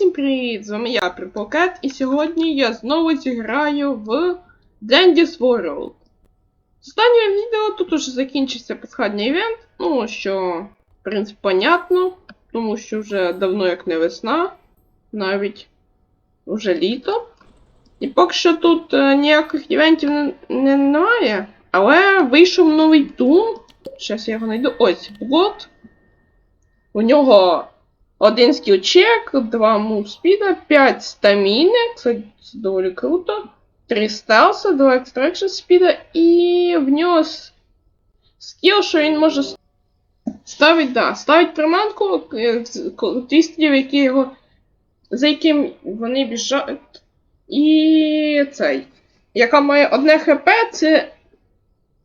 всім привіт! З вами я, Припокет, і сьогодні я знову зіграю в Dandy's World. З останнього відео тут уже закінчився пасхальний івент, ну, що, в принципі, понятно, тому що вже давно як не весна, навіть вже літо. І поки що тут е, ніяких івентів не, не- немає, але вийшов новий тун. Зараз я його знайду. Ось, Блот. У нього один скілчек, два мувспіда, 5 стаміни, це доволі круто. 3 стелса, 2 екстракшн спіда, і в нього скіл, що він може с- ставить, да, ставить приманку е, твістів, які його, за яким вони біжать. І цей. Яка має одне хп, це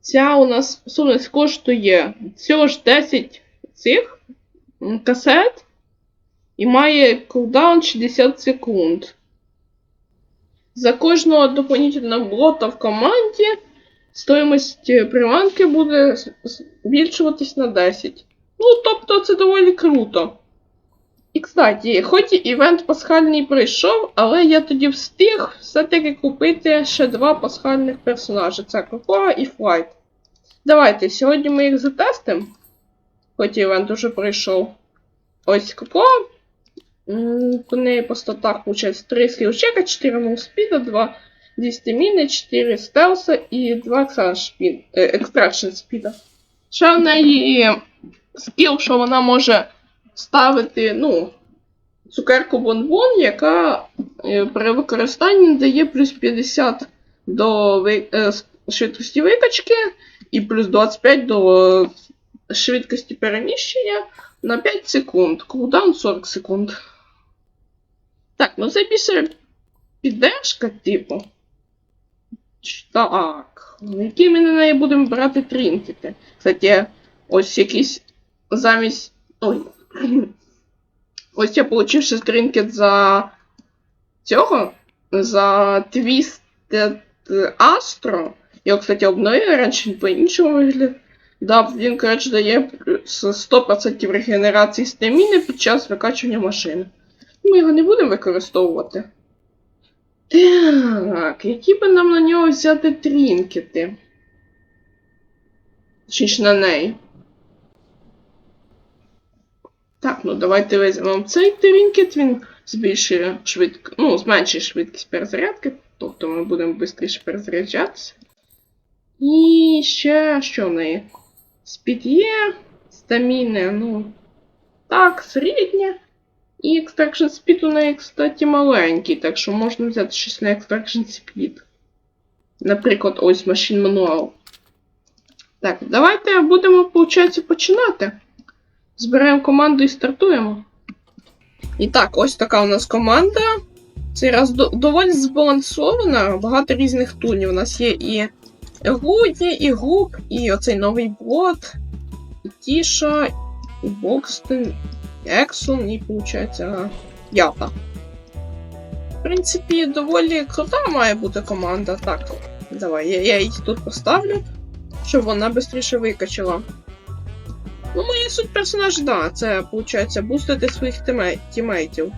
ця у нас сумість коштує всього ж 10 цих касет і має кулдаун 60 секунд. За кожного дополнительного бота в команді стоїмость е, приманки буде збільшуватись на 10. Ну, тобто це доволі круто. І, кстати, хоч і івент пасхальний пройшов, але я тоді встиг все-таки купити ще два пасхальних персонажі. Це Коко і Флайт. Давайте, сьогодні ми їх затестимо. Хоч івент уже пройшов. Ось Коко. По неї по статах виходить 3 скілчека, 4 мувспіда, 2 дістеміни, 4 стелса і 2 екстракшн спіда. Ще в неї скіл, що вона може ставити, ну, цукерку бонбон, яка е, при використанні дає плюс 50 до е, швидкості викачки і плюс 25 до е, швидкості переміщення на 5 секунд. Кулдаун 40 секунд. Так, ну це більше піддержка, типу. Так. Які ми на неї будемо брати тринкети? Кстати, ось якісь замість. Ой. Ось я получив ще тринкет за цього. За Twisted Astro. Його, кстати, обновили раніше по-іншому виглядав. Він, коротше, дає плюс 100% регенерації стаміни під час викачування машини. Ми його не будемо використовувати. Так, які би нам на нього взяти трінкети? Чи ж на неї? Так, ну давайте візьмемо цей трінкет, він збільшує швидко, ну, зменшує швидкість перезарядки, тобто ми будемо швидше перезаряджатися. І ще що в неї? Спід є, стаміни, ну. Так, середня. І екстракшн спід у неї, кстати, маленький, так що можна взяти щось на екстракшн спід. Наприклад, ось Machine Manual. Так, давайте будемо, виходить, починати. Збираємо команду і стартуємо. І так, ось така у нас команда. Цей раз до- доволі збалансована, багато різних тунів. У нас є і Гуді, і Гук, і оцей новий бот, і Тіша, і Бокстон, Ексон, і, виходить, Ята. В принципі, доволі крута має бути команда. Так, давай, я, я їх тут поставлю, щоб вона швидше викачала. Ну, моя суть персонажа, да, це, виходить, бустити своїх тіме- тімейтів.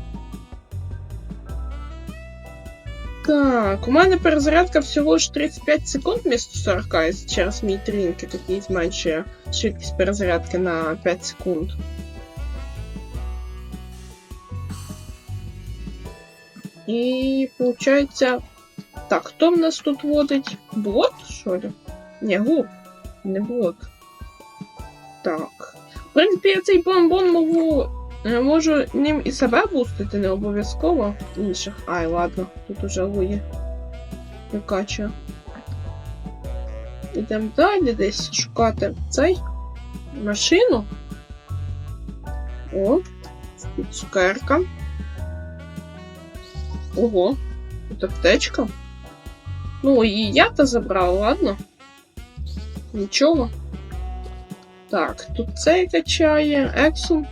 Так, у мене перезарядка всього ж 35 секунд вмісто 40 із- через мій трінкет, який зменшує швидкість перезарядки на 5 секунд. І виходить. Так, хто в нас тут водить? Бот, що ли? Ні, губ. Не бот. Так. В принципі, я цей бомбон можу. е, Можу ним і себе бустити, не обов'язково інших. Ай, ладно, тут уже Луї викачує. Ідемо далі десь шукати цей машину. О, цукерка. Ого, тут аптечка. Ну, і я то забрав, ладно. Нічого. Так, тут цей качає, Ексум.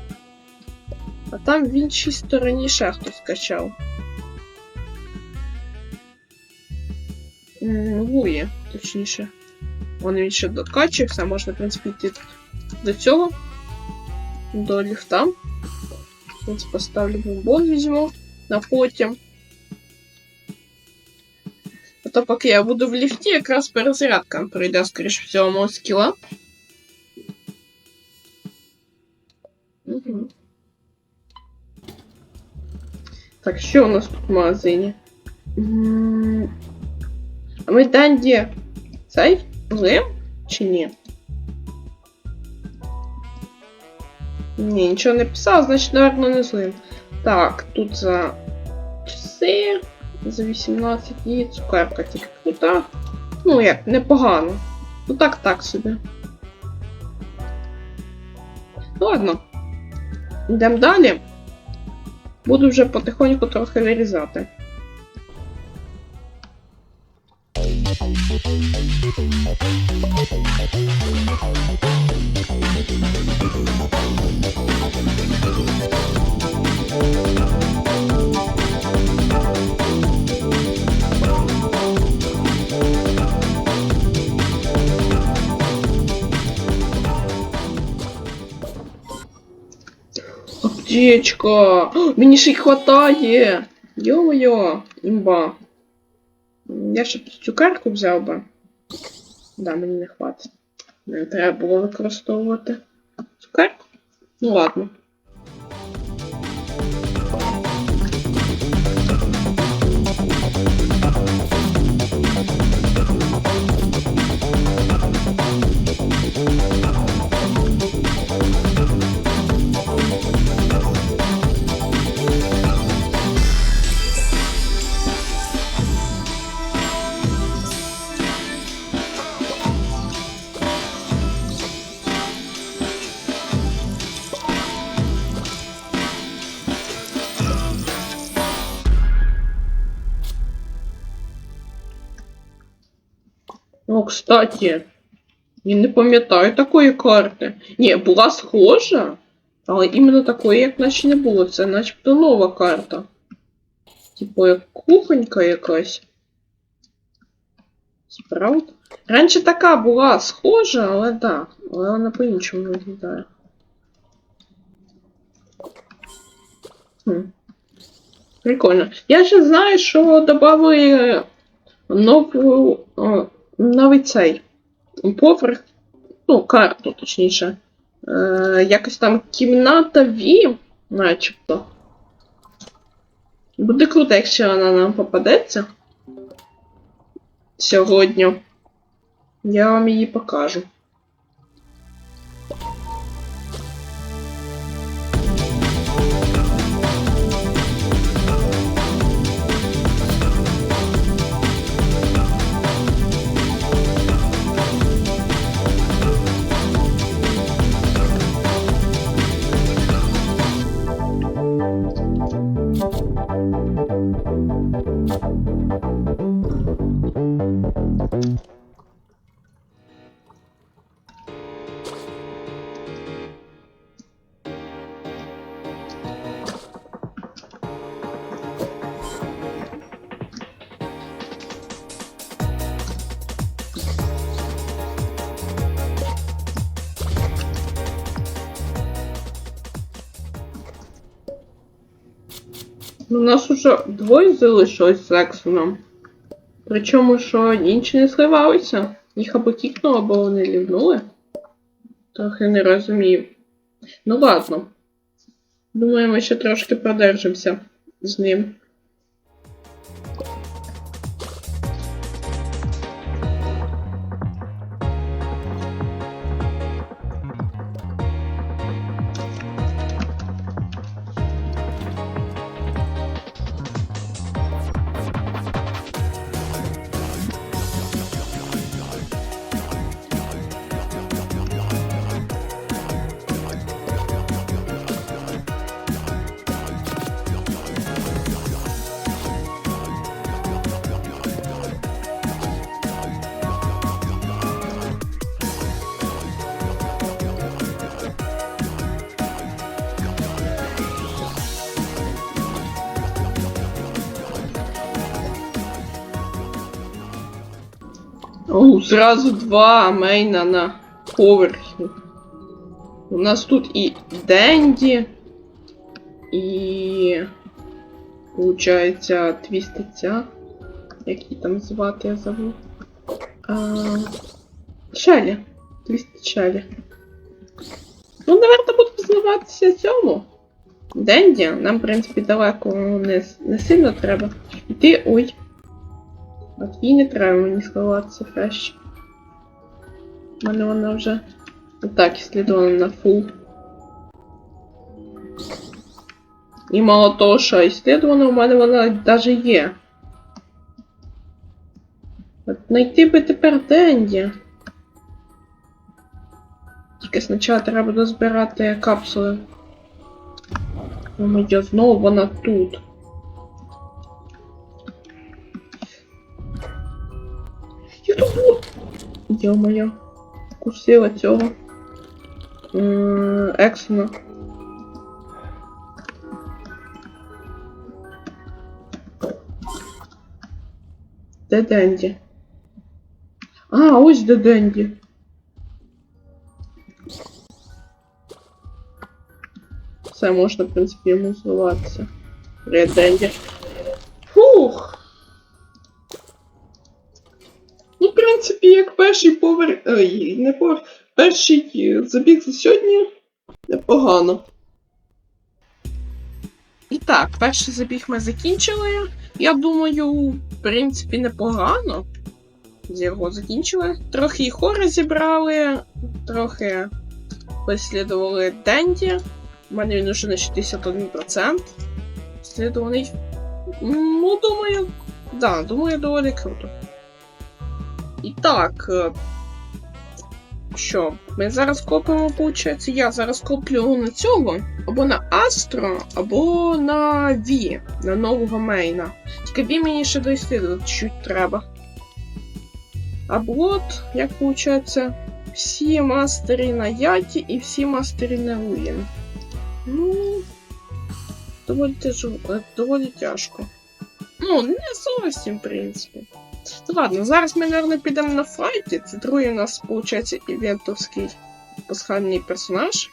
А там в іншій стороні ще хтось качав. М, Луї, точніше. Вон він ще докачився, можна, в принципі, йти до цього. До ліфта. Ось поставлю бомбон візьму. на потім. А то поки я буду в ліфті, якраз перезарядка пройде, скоріш всього, мого скіла. Угу. Так, що у нас тут в магазині? М, А ми Данді цей злим чи ні? Ні, нічого не писав, значить, напевно, не злим. Так, тут за часи, За 18 і цукерка тільки крута. Ну як, непогано. Ну так, так собі. Ну ладно. Йдемо далі. Буду вже потихоньку трохи вирізати. Аптечка! О, Мені ще й хватає! Йо-моє, імба. М, Я ще б цукерку взяв би. Да, мені не хватить. Не треба було використовувати цукерку. Ну ладно. кстати, я не пам'ятаю такої карти. Ні, була схожа, але іменно такої, як наче не було. Це начебто нова карта. Типу, як кухонька якась. Справді? Раніше така була схожа, але так. Але вона по-іншому виглядає. Хм. Прикольно. Я ще знаю, що додали нову, о, новий цей поверх, ну, карту, точніше. Е, якось там кімната Ві, начебто. Буде круто, якщо вона нам попадеться. Сьогодні. Я вам її покажу. Thank you. У нас уже двоє залишилось з Ексоном. Причому, що інші не сливалися. Їх або кікнуло, або вони лівнули. Трохи не розумію. Ну ладно. Думаю, ми ще трошки продержимося з ним. О, зразу два мейна на поверхі. У нас тут і Денді, і. Получається, твіститься. Як її там звати, я забув. А... Шелі. Твістить Шелі. Ну, наверное, буду позиватися цьому. Денді, нам, в принципі, далеко не, не сильно треба. Іти. Ой. От їй не треба мені сховатися краще. У мене вона вже і так слідувала на фул. І мало того, що іслідувана, у мене вона навіть є. От знайти би тепер Денді. Тільки спочатку треба дозбирати капсули. О моє, знову вона тут. Йо-моє. Кусила цього. М, Ексона. Де Денді? А, ось де Денді. Все, можна, в принципі, йому звиватися. Привіт, Денді. Принципі, як перший поверх. Ой, не поверх. Перший е, забіг за сьогодні непогано. І так, перший забіг ми закінчили. Я думаю, в принципі, непогано. Його закінчили. Трохи і хори зібрали, трохи вислідували Денді. У мене він уже на 61%. Слідуваний. Ну, думаю, да, думаю, доволі круто. І так. е, Що, ми зараз копимо, виходить, я зараз коплю на цього, або на Астро, або на Ві, на нового мейна. Тільки Ві мені ще дослідувати чуть треба. А блот, як виходить, всі мастері на Яті і всі мастері на Руїн. Ну, доволі, е, доволі тяжко. Ну, не зовсім, в принципі. Ну ладно, зараз ми, мабуть, підемо на файті. Це другий у нас, виходить, івентовський пасхальний персонаж.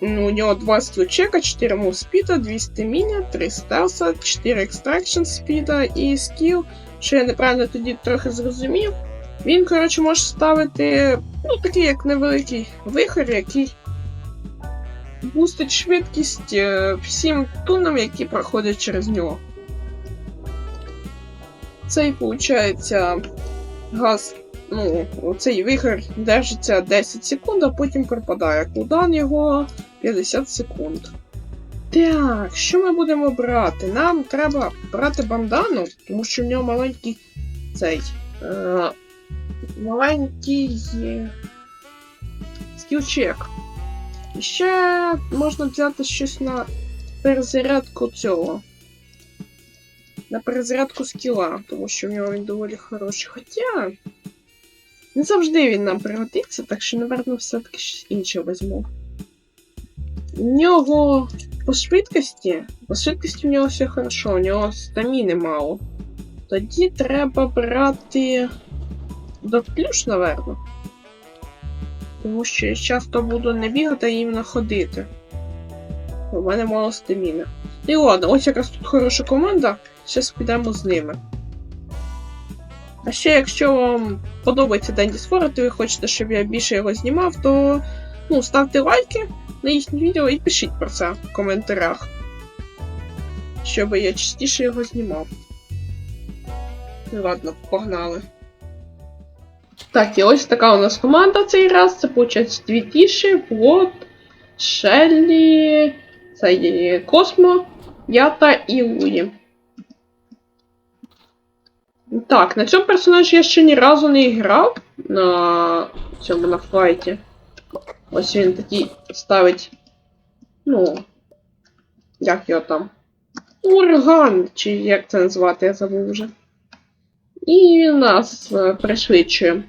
Ну, у нього 20 чека, 4 мов спіда, 200 міня, 3 стелса, 4 екстракшн спіда і скіл. Що я неправильно тоді трохи зрозумів. Він, коротше, може ставити, ну, такий як невеликий вихор, який бустить швидкість е, всім тунам, які проходять через нього. Цей, виходить, газ, ну, цей вихор держиться 10 секунд, а потім пропадає. Кудан його 50 секунд. Так, що ми будемо брати? Нам треба брати бандану, тому що в нього маленький цей. Е, маленький скілчек. І ще можна взяти щось на перезарядку цього. На перезарядку скіла, тому що в нього він доволі хороший. Хоча. Не завжди він нам пригодиться, так що, напевно, все-таки щось інше візьму. У нього по швидкості. По швидкості в нього все хорошо, у нього стаміни мало. Тоді треба брати. До ключ, напевно. Тому що я часто буду не бігати, а іменно ходити. У мене мало стаміни. І ладно, ось якраз тут хороша команда. Зараз підемо з ними. А ще, якщо вам подобається Денді Сфорет, і ви хочете, щоб я більше його знімав, то ну, ставте лайки на їхні відео і пишіть про це в коментарях. Щоб я частіше його знімав. Ну ладно, погнали. Так, і ось така у нас команда цей раз. Це виходить дві тіші, Влот, Шеллі, це є Космо, Ята і Луї. Так, на цьому персонажі я ще ні разу не грав на цьому на файті. Ось він такий ставить. Ну. Як його там? Урган, чи як це назвати, я забув вже. І він нас е, пришвидшує.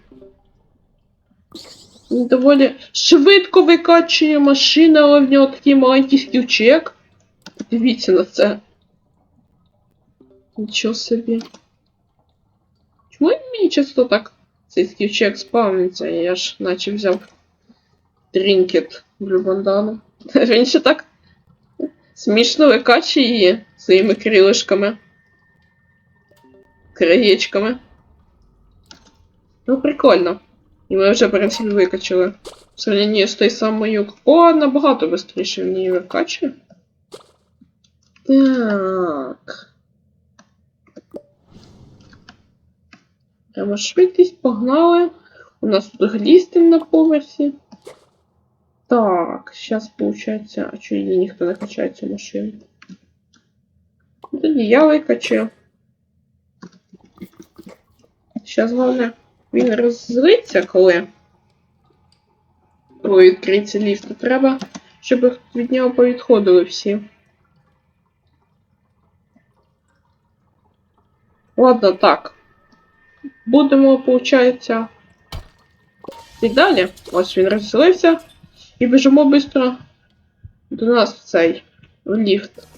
Доволі швидко викачує машина, але в нього такий маленький скілчек. Дивіться на це. Нічого собі. Чому мені часто так цей сківчек спавниться? Я ж наче взяв тринкет в бандану. Він ще так Смішно викаче її своїми крилишками. Краєчками. Ну, прикольно. І ми вже прям собі викачали. В сравненні з той самою. О, набагато швидше в ній викачує. Так. Прямо швидкість погнали. У нас тут глістин на поверсі. Так, сейчас получается. А что, її ніхто не качає цю машину? Ну, Тоді я викачаю. Сейчас головне. Він роззлиться, коли. Коли відкриється ліфт. Треба, щоб від нього повідходили всі. Ладно, так. Будемо, получається. І далі. Ось він розселився. І біжимо швидко до нас в цей в ліфт.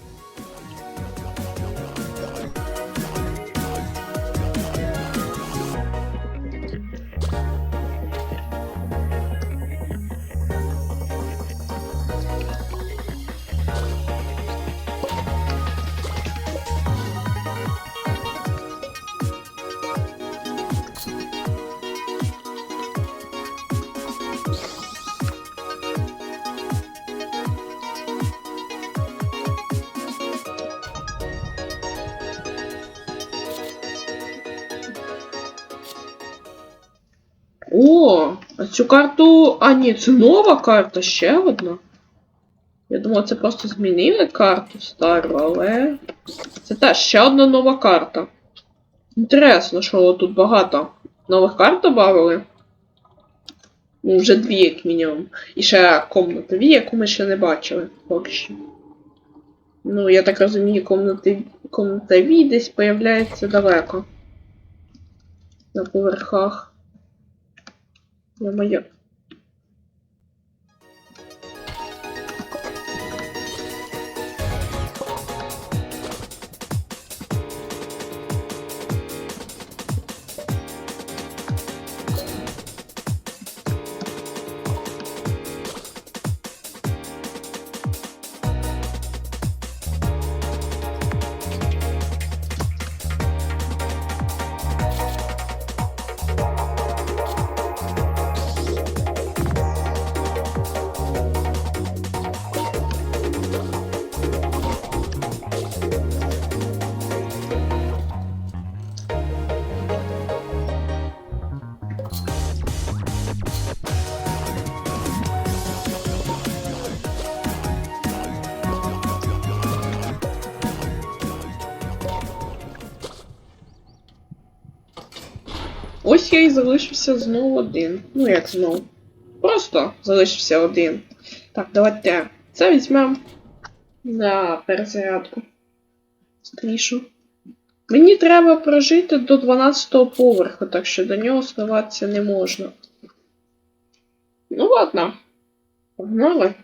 Цю карту. А, ні, це нова карта, ще одна. Я думала, це просто змінили карту стару, але. Це теж ще одна нова карта. Інтересно, що тут багато нових карт додали. Ну, вже дві, як мінімум. І ще комната дві, яку ми ще не бачили поки що. Ну, я так розумію, комнати, комната V десь появляється далеко. На поверхах. Я моя. Ось я і залишився знову один. Ну як знову. Просто залишився один. Так, давайте це візьмемо на перезарядку. Скорішу. Мені треба прожити до 12-го поверху, так що до нього ставатися не можна. Ну ладно. Погнали.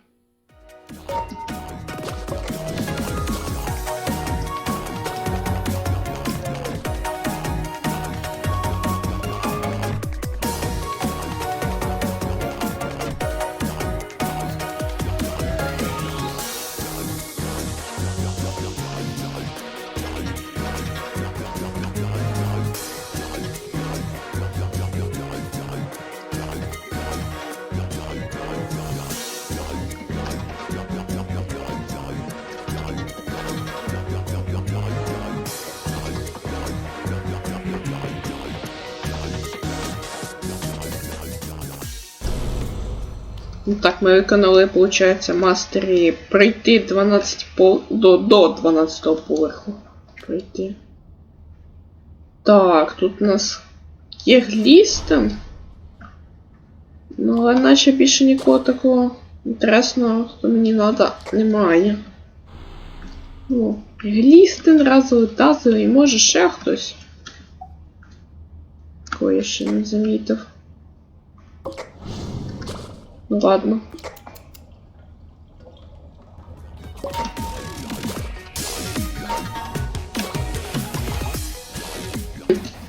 Так, ми виконали, виходить, мастері пройти 12 по... до, до 12 поверху. Пройти. Так, тут у нас є глістен. Ну, але наче більше нікого такого інтересного, хто мені треба, немає. Ну, глістен, разовий, тазовий, може ще хтось. Кого я ще не замітив. Ладно.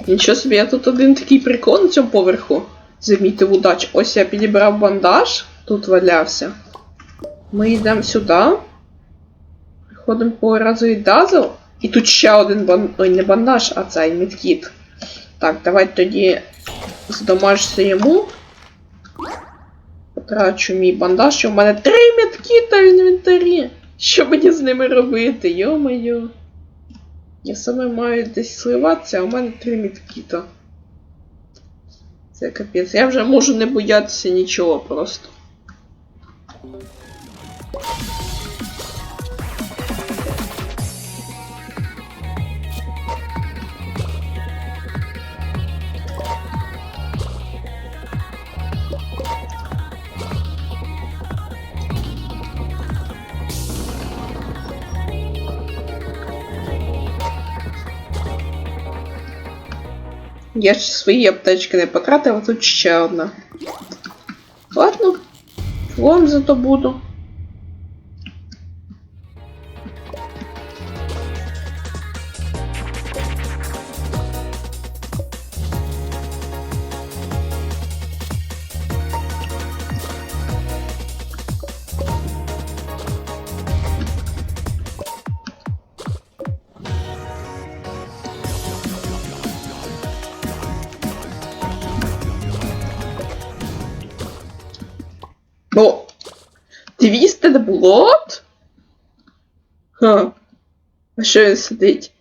Нічого собі, я тут один такий прикол на цьому поверху. Замітив удачу. Ось я підібрав бандаж, тут валявся. Ми йдемо сюди. Ходимо по разу Дазл. І тут ще один бан... Ой, не бандаж, а цей медкіт. Так, давай тоді здомажся йому. Потрачу мій бандаж, що в мене три медкіта в інвентарі. Що мені з ними робити? Йо-моє. Я саме маю десь сливатися, а у мене три медкіта. Це капець. Я вже можу не боятися нічого просто. Я ж свої аптечки не потратила, тут ще одна. Ладно, вам зато буду. Twisted Blood? Ха. А що він сидить?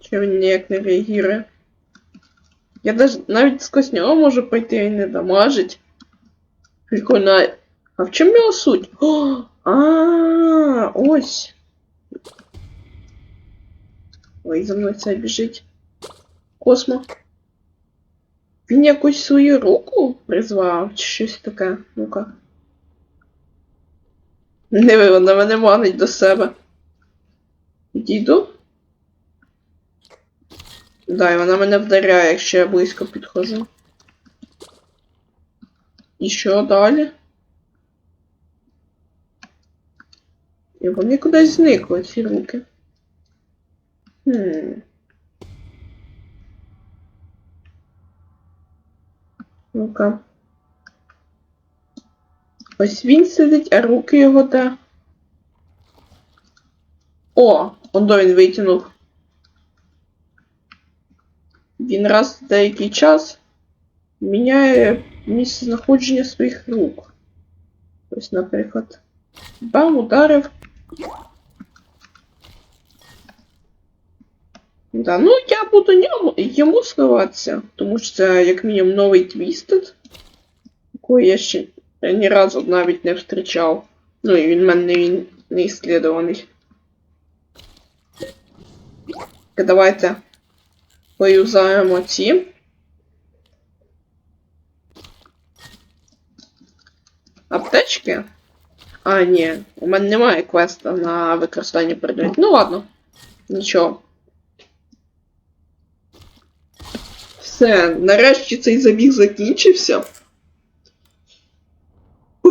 Чи він ніяк не реагує? Я даже навіть сквозь нього можу пройти і не дамажить. Прикольно. А в чому його суть? О, а, ось. Ой, за мною це біжить. Космо. Він якусь свою руку призвав, чи щось таке. Ну-ка. Не вона мене манить до себе. Відійду. Да, і вона мене вдаряє, якщо я близько підходжу. І що далі? І вони кудись зникли, ці руки. Хм. Ну-ка. Ось він сидить, а руки його де. О, он до він витягнув. Він раз в деякий час міняє місце знаходження своїх рук. Ось, наприклад. Бам, ударив. Да, ну я буду ньому, йому сливатися, тому що це як мінімум новий твістед, який я ще ні разу навіть не зустрічав. Ну і він мене не, не іслідований. Так, Давайте поюзаємо ці. Аптечки? А, ні, у мене немає квеста на використання предметів. Ну ладно, нічого. Все, нарешті цей забіг закінчився.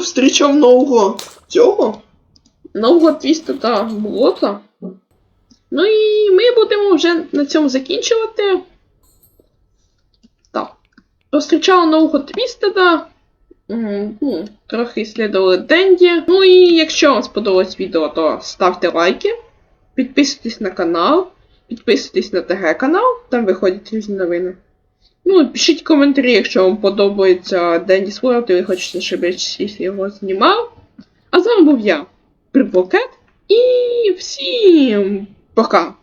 Повстрічав нового цього. Нового твіста та болота. Ну і ми будемо вже на цьому закінчувати. Так. Зустрічали нового твістеда. М, Ну, трохи слідували Денді. Ну і якщо вам сподобалось відео, то ставте лайки, підписуйтесь на канал, підписуйтесь на ТГ канал, там виходять різні новини. Ну, пишіть коментарі, якщо вам подобається Деніс World, і ви хочете, щоб я його знімав. А з вами був я, Припокет, і всім пока!